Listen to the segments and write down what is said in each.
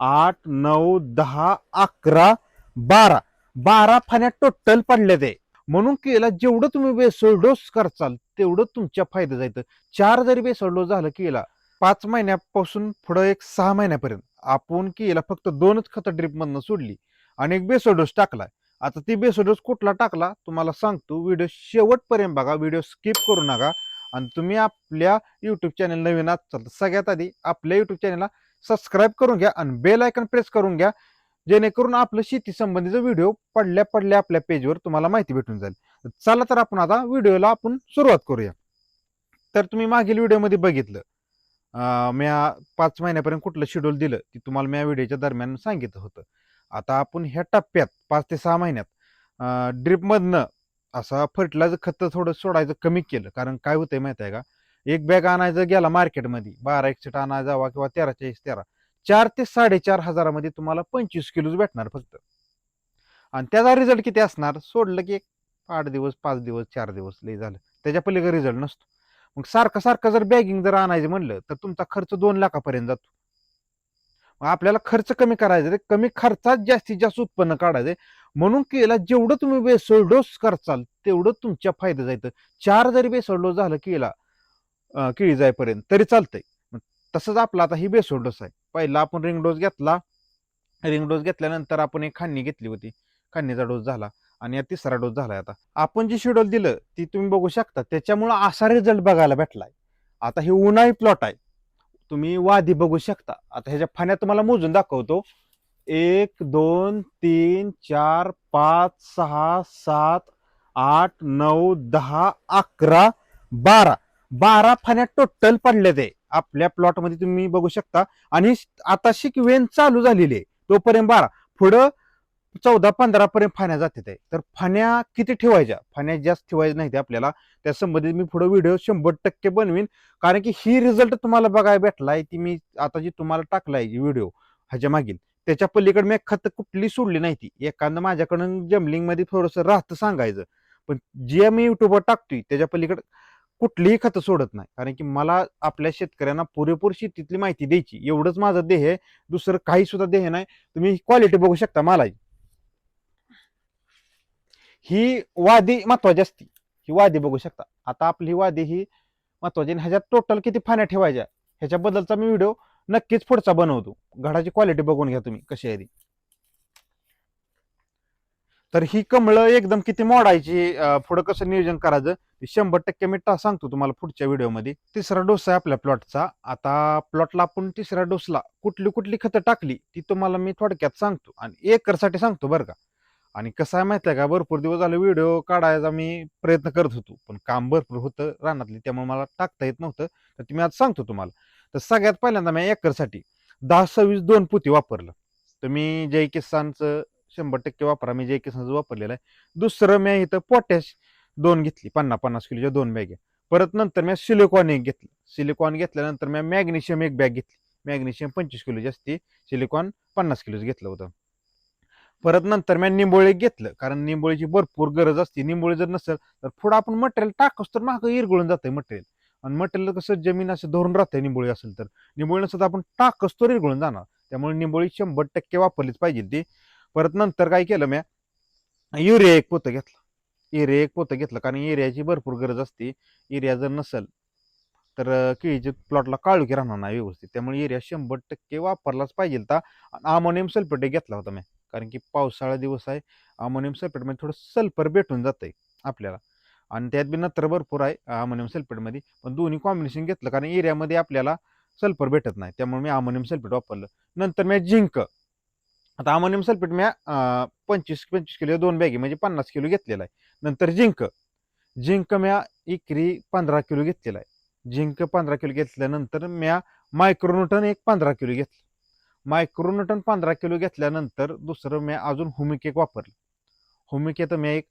आठ नऊ दहा अकरा बारा. बारा फाण्या टोटल पडल्या ते. म्हणून केला जेवढं तुम्ही बेसोल डोस करचाल तेवढं तुमच्या फायदा जायचं चार जरी बेसोल डोस झालं केला पाच महिन्यापासून पुढं एक सहा महिन्यापर्यंत. आपण केला फक्त दोनच खतं ड्रीप मधनं सोडली आणि एक बेसोल डोस टाकला. आता ती बेसोल डोस कुठला टाकला तुम्हाला सांगतो. व्हिडिओ शेवटपर्यंत बघा. व्हिडिओ स्किप करू नका. आणि तुम्ही आपल्या युट्यूब चॅनल नवीन असाल तर सगळ्यात आधी आपल्या युट्यूब चॅनलला सबस्क्राईब करून घ्या आणि बेल आयकन प्रेस करून घ्या. जेणेकरून आपलं शेती संबंधीचा व्हिडिओ पडल्या पडल्या आपल्या पेजवर तुम्हाला माहिती भेटून जाईल. चला तर आपण आता व्हिडिओला आपण सुरुवात करूया. तर तुम्ही मागील व्हिडिओमध्ये बघितलं. मी म्या पाच महिन्यापर्यंत कुठलं शेड्यूल दिलं ते तुम्हाला मी या व्हिडिओच्या दरम्यान सांगितलं होतं. आता आपण ह्या टप्प्यात पाच ते सहा महिन्यात ड्रिपमधनं असं फर्टिलायझर खतं थोडं सोडायचं कमी केलं. कारण काय होतंय माहिती आहे का? एक बॅग आणायचं गेला मार्केटमध्ये बारा एकशे आणा जावा किंवा तेरा चाळीस तेरा. चार ते साडेचार हजारामध्ये तुम्हाला पंचवीस किलोच भेटणार फक्त. आणि त्याचा रिझल्ट किती असणार? सोडलं की एक आठ दिवस पाच दिवस चार दिवस लई झालं. त्याच्या पलीकडे रिझल्ट नसतो. मग सारखं सारखं जर बॅगिंग जर आणायचं म्हणलं तर तुमचा खर्च दोन लाखापर्यंत जातो. मग आपल्याला खर्च कमी करायचा कमी खर्चात जास्तीत जास्त उत्पन्न काढायचंय म्हणून केला जेवढं तुम्ही बेसोळ डोस करचाल तेवढं तुमच्या फायदा जायचं चार जरी बेसोळ डोस झालं केला केळी जाईपर्यंत तरी चालतंय. मग तसंच आपला आता ही बेसोळ डोस आहे. पहिला आपण रिंग डोस घेतला. रिंग डोस घेतल्यानंतर आपण एक खान्नी घेतली होती. खान्नीचा डोस झाला आणि या तिसरा डोस झालाय आता. आपण जे शेड्यूल दिलं ती तुम्ही बघू शकता. त्याच्यामुळं असा रिझल्ट बघायला भेटलाय. आता हे उन्हाळी प्लॉट आहे. तुम्ही वादी बघू शकता. आता ह्याच्या फाण्या तुम्हाला मोजून दाखवतो. एक दोन तीन चार पाच सहा सात आठ नऊ दहा अकरा बारा. बारा फण्या टोटल पडले ते. आपल्या प्लॉटमध्ये तुम्ही बघू शकता. आणि आता शिकवेन चालू झालेली आहे. तोपर्यंत बारा. पुढं चौदा पंधरा पर्यंत फाण्या जाते ते. तर फाण्या किती ठेवायच्या? फाण्या जास्त ठेवायच्या नाही ते आपल्याला. त्या संबंधित मी पुढे व्हिडिओ शंभर टक्के बनवीन. कारण की ही रिझल्ट तुम्हाला बघायला भेटलाय ती मी आता जी तुम्हाला टाकलाय व्हिडिओ ह्याच्या मागील. त्याच्या पलीकडे मी खत कुठली सोडली नाही ती. एखादं माझ्याकडून जमलिंगमध्ये थोडंसं राहतं सांगायचं. पण जे मी युट्यूबवर टाकतोय त्याच्या पलीकडे कुठलीही खतं सोडत नाही. कारण की मला आपल्या शेतकऱ्यांना पुरेपूर शेतीतली माहिती द्यायची. एवढंच माझं देह आहे. दुसरं काही सुद्धा देह नाही. तुम्ही क्वालिटी बघू शकता मलाही. ही वादी महत्वाची असती. ही वादी बघू शकता. आता आपली ही वादी ही महत्वाची आणि ह्याच्यात टोटल किती फाण्या ठेवायच्या? ह्याच्याबद्दलचा मी व्हिडिओ नक्कीच पुढचा बनवतो. घडाची क्वालिटी बघून घ्या तुम्ही कशी आहे ती. तर ही कमळं एकदम किती मोडायची पुढं कसं नियोजन करायचं शंभर टक्के मी टा- सांगतो तुम्हाला पुढच्या व्हिडिओमध्ये. तिसरा डोस आहे आपल्या प्लॉटचा. आता प्लॉटला आपण तिसऱ्या डोसला कुठली कुठली खतं टाकली ती तुम्हाला मी थोडक्यात सांगतो. आणि एकरसाठी सांगतो बरं का. आणि कसं आहे माहिती आहे का भरपूर दिवस झाले व्हिडिओ काढायचा मी प्रयत्न करत होतो. पण काम भरपूर होतं रानातली त्यामुळे मला टाकता येत नव्हतं. तर ते मी आज सांगतो तुम्हाला. तर सगळ्यात पहिल्यांदा मी एकरसाठी दहा सव्वीस दोन पुती वापरलं. तर मी जय किसानचं शंभर टक्के वापरा. मी जे किसानचं वापरलेलं आहे. दुसरं मी इथं पोटॅश दोन घेतली. पन्नास पन्नास किलोच्या दोन बॅग. परत नंतर मी सिलिकॉन एक घेतलं. सिलिकॉन घेतल्यानंतर मी मॅग्नेशियम एक बॅग घेतली. मॅग्नेशियम पंचवीस किलोची असते सिलिकॉन पन्नास किलोचं घेतलं होतं. परत नंतर मी निंबोळी घेतलं. कारण निंबोळीची भरपूर गरज असते. निंबोळी जर नसेल तर पुढं आपण मटेरियल टाकस तर मागं इरगळून जातंय मटेरियल आणि मटेरियल कसं जमीन असं धरून राहतंय निंबोळी असेल तर. निंबोळी नसेल तर आपण टाकस तर इरगळून जाणार. त्यामुळे निंबोळी शंभर टक्के वापरलीच पाहिजे ती. परत नंतर काय केलं म्या? युरिया एक पोतं घेतलं. युरिया एक पोतं घेतलं. कारण युरियाची भरपूर गरज असते. युरिया जर नसेल तर केळीचे केळीच्या प्लॉटला काळुकी राहणार नाही व्यवस्थित. त्यामुळे युरिया शंभर टक्के वापरलाच पाहिजे तर अमोनियम सल्फेट घेतला होता मी कारण की पावसाळा दिवस आहे. अमोनियम सल्फेटमध्ये थोडं सल्फर भेटून जातंय आपल्याला. आणि त्यात बी नत्र भरपूर आहे अमोनियम सल्फेटमध्ये पण दोन्ही कॉम्बिनेशन घेतलं. कारण एरियामध्ये आपल्याला सल्फर भेटत नाही. त्यामुळे मी अमोनियम सल्फेट वापरलं. नंतर मी झिंक आता अमोनियम सल्फेट मी पंचवीस पंचवीस किलो दोन बॅगी म्हणजे पन्नास किलो घेतलेला आहे. नंतर झिंक. झिंक म्या एकरी पंधरा किलो घेतलेला आहे. झिंक पंधरा किलो घेतल्यानंतर म्या मायक्रोन्यूटन एक पंधरा किलो घेतलं. मायक्रोन्यूटन पंधरा किलो घेतल्यानंतर दुसरं मी अजून हुमिकेक वापरलं. हुमिक तर मी एक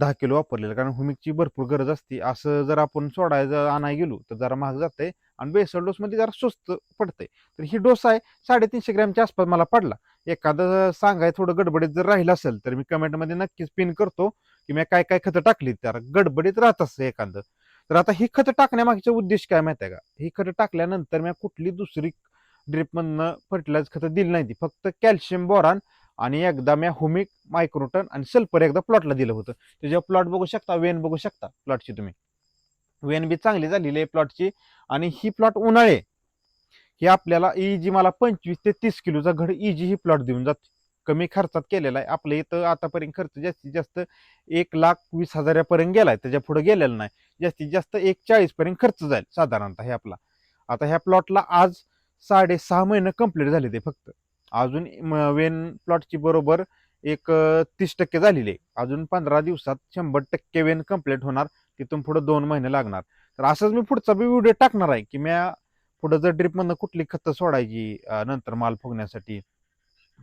दहा किलो वापरलेलं कारण हुमिकची भरपूर गरज असते. असं जर आपण सोडायचं आणाय गेलो तर जरा महाग जातंय आणि बेसल डोसमध्ये जरा स्वस्त पडतंय. तर ही डोस आहे साडेतीनशे ग्रॅमच्या आसपास मला पडला. एखादं सांगाय थोडं गडबडीत जर राहिलं असेल तर मी कमेंटमध्ये नक्कीच पिन करतो की मी काय काय खतं टाकली तर गडबडीत राहत असतं एखादं. तर आता ही खतं टाकण्यामागचा उद्देश काय माहिती आहे का? ही खतं टाकल्यानंतर मी कुठली दुसरी ड्रिपमधनं फर्टिलायझर खतं दिली नाही ती. फक्त कॅल्शियम बोरान आणि एकदा मी हुमिक मायक्रोटन आणि सल्फर एकदा प्लॉटला दिलं होतं. त्याच्या प्लॉट बघू शकता वेन बघू शकता प्लॉटची तुम्ही. वेन बी चांगली झालेली आहे प्लॉटची आणि ही प्लॉट उन्हाळे. ही आपल्याला इजी मला पंचवीस ते तीस किलोचा घड इजी ही प्लॉट देऊन जाते. कमी खर्चात केलेला आहे. आपल्या इथं आतापर्यंत खर्च जास्तीत जास्त एक लाख वीस हजारापर्यंत गेलाय. त्याच्या पुढे गेलेला नाही. जास्तीत जास्त एक चाळीसपर्यंत खर्च जाईल साधारणतः हे आपला. आता ह्या प्लॉटला आज साडेसहा महिने कंप्लीट झाले ते फक्त. अजून वेन प्लॉटची बरोबर एक तीस टक्के झालेली आहे. अजून पंधरा दिवसात शंभर टक्के वेन कंप्लीट होणार. तिथून पुढे दोन महिने लागणार. तर असंच मी पुढचा बी व्हिडिओ टाकणार आहे की म्या पुढं जर ड्रिपमधनं कुठली खतं सोडायची नंतर माल फुगण्यासाठी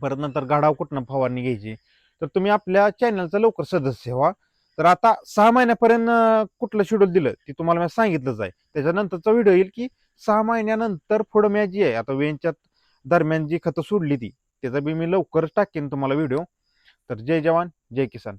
परत नंतर गाढाव कुठनं फवारणी घ्यायची तर तुम्ही आपल्या चॅनलचा लवकर सदस्य व्हा. तर आता सहा महिन्यापर्यंत कुठलं शेड्यूल दिलं ते तुम्हाला मी सांगितलंच आहे. त्याच्यानंतरचा व्हिडिओ येईल की सहा महिन्यानंतर पुढं मॅच जी आहे आता वेनच्या दरम्यान जी खतं सोडली ती त्याचा बी मी लवकरच टाकेन तुम्हाला व्हिडिओ. तर जय जवान जय किसान.